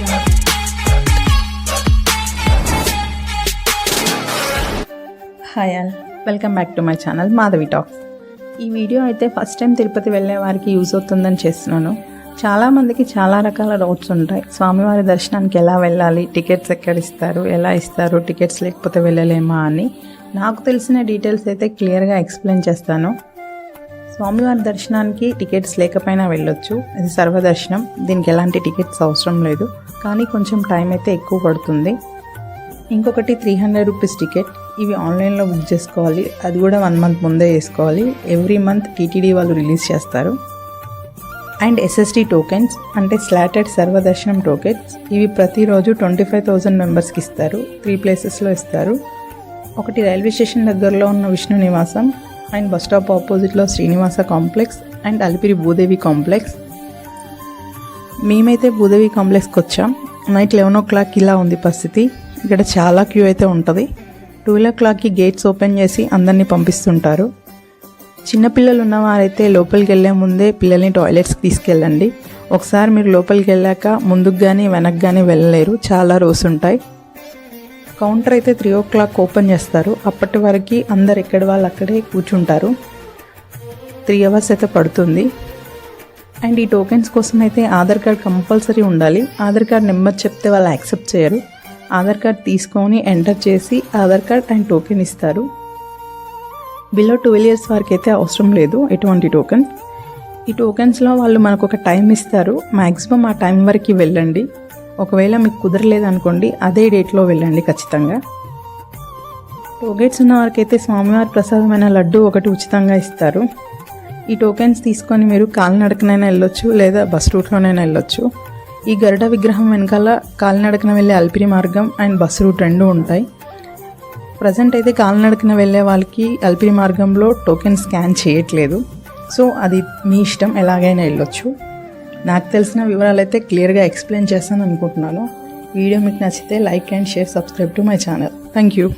Hi all welcome back to my channel Madhavi talk ఈ video అయితే first time Tirupati వెళ్ళే వారికి యూజ్ అవుతుందని చేస్తున్నాను. చాలామందికి చాలా రకాల డౌట్స్ ఉంటాయి. స్వామివారి దర్శనానికి ఎలా వెళ్ళాలి టికెట్స్ ఎక్కడ ఇస్తారు ఎలా ఇస్తారు టికెట్స్ లేకపోతే వెళ్ళలేమా అని. నాకు తెలిసిన డీటెయిల్స్ అయితే క్లియర్గా ఎక్స్ప్లెయిన్ చేస్తాను. స్వామివారి దర్శనానికి టికెట్స్ లేకపోయినా వెళ్ళొచ్చు. ఇది సర్వదర్శనం. దీనికి ఎలాంటి టికెట్స్ అవసరం లేదు. కానీ కొంచెం టైం అయితే ఎక్కువ పడుతుంది. ఇంకొకటి త్రీ హండ్రెడ్ రూపీస్ టికెట్ ఇవి ఆన్లైన్లో బుక్ చేసుకోవాలి. అది కూడా వన్ మంత్ ముందే వేసుకోవాలి. ఎవ్రీ మంత్ టీటీడీ వాళ్ళు రిలీజ్ చేస్తారు. అండ్ ఎస్ఎస్టీ టోకెన్స్ అంటే స్లాటెడ్ సర్వదర్శనం టోకెన్స్ ఇవి ప్రతిరోజు ట్వంటీ ఫైవ్ థౌజండ్ మెంబర్స్కి ఇస్తారు. త్రీ ప్లేసెస్లో ఇస్తారు. ఒకటి రైల్వే స్టేషన్ దగ్గరలో ఉన్న విష్ణు నివాసం అండ్ బస్ స్టాప్ ఆపోజిట్లో Srinivasa complex and Alipiri Bhudevi complex. మేమైతే భూదేవి కాంప్లెక్స్కి వచ్చాం. నైట్ లెవెన్ ఓ క్లాక్ ఇలా ఉంది పరిస్థితి. ఇక్కడ చాలా క్యూ అయితే ఉంటుంది. ట్వెల్వ్ ఓ క్లాక్కి గేట్స్ ఓపెన్ చేసి అందరినీ పంపిస్తుంటారు. చిన్నపిల్లలు ఉన్నవారైతే లోపలికి వెళ్ళే ముందే పిల్లల్ని టాయిలెట్స్కి తీసుకెళ్ళండి. ఒకసారి మీరు లోపలికి వెళ్ళాక ముందుకు కానీ వెనక్కి కానీ వెళ్ళలేరు. చాలా రోస్ ఉంటాయి. కౌంటర్ అయితే త్రీ ఓ క్లాక్ ఓపెన్ చేస్తారు. అప్పటి వరకు అందరు ఎక్కడి వాళ్ళు అక్కడే కూర్చుంటారు. త్రీ అవర్స్ అయితే పడుతుంది. అండ్ ఈ టోకెన్స్ కోసం అయితే ఆధార్ కార్డ్ కంపల్సరీ ఉండాలి. ఆధార్ కార్డ్ నెంబర్ చెప్తే వాళ్ళు యాక్సెప్ట్ చేయరు. ఆధార్ కార్డ్ తీసుకొని ఎంటర్ చేసి ఆధార్ కార్డ్ అండ్ టోకెన్ ఇస్తారు. బిలో ట్వెల్వ్ ఇయర్స్ వరకు అయితే అవసరం లేదు ఎటువంటి టోకెన్. ఈ టోకెన్స్లో వాళ్ళు మనకు ఒక టైం ఇస్తారు. మ్యాక్సిమం ఆ టైం వరకు వెళ్ళండి. ఒకవేళ మీకు కుదరలేదు అనుకోండి అదే డేట్లో వెళ్ళండి ఖచ్చితంగా. టోకెట్స్ ఉన్న వారికైతే స్వామివారి ప్రసాదమైన లడ్డు ఒకటి ఉచితంగా ఇస్తారు. ఈ టోకెన్స్ తీసుకొని మీరు కాలినడకనైనా వెళ్ళొచ్చు లేదా బస్ రూట్లోనైనా వెళ్ళొచ్చు. ఈ గరుడ విగ్రహం వెనకాల కాలినడకన వెళ్ళే అల్పిరి మార్గం అండ్ బస్ రూట్ రెండు ఉంటాయి. ప్రజెంట్ అయితే కాలినడకన వెళ్ళే వాళ్ళకి అల్పిరి మార్గంలో టోకెన్ స్కాన్ చేయట్లేదు. సో అది మీ ఇష్టం ఎలాగైనా వెళ్ళొచ్చు. నాకు తెలిసిన వివరాలు అయితే క్లియర్గా ఎక్స్ప్లెయిన్ చేస్తాను అనుకుంటున్నాను. వీడియో మీకు నచ్చితే like and share subscribe to my channel. Thank you.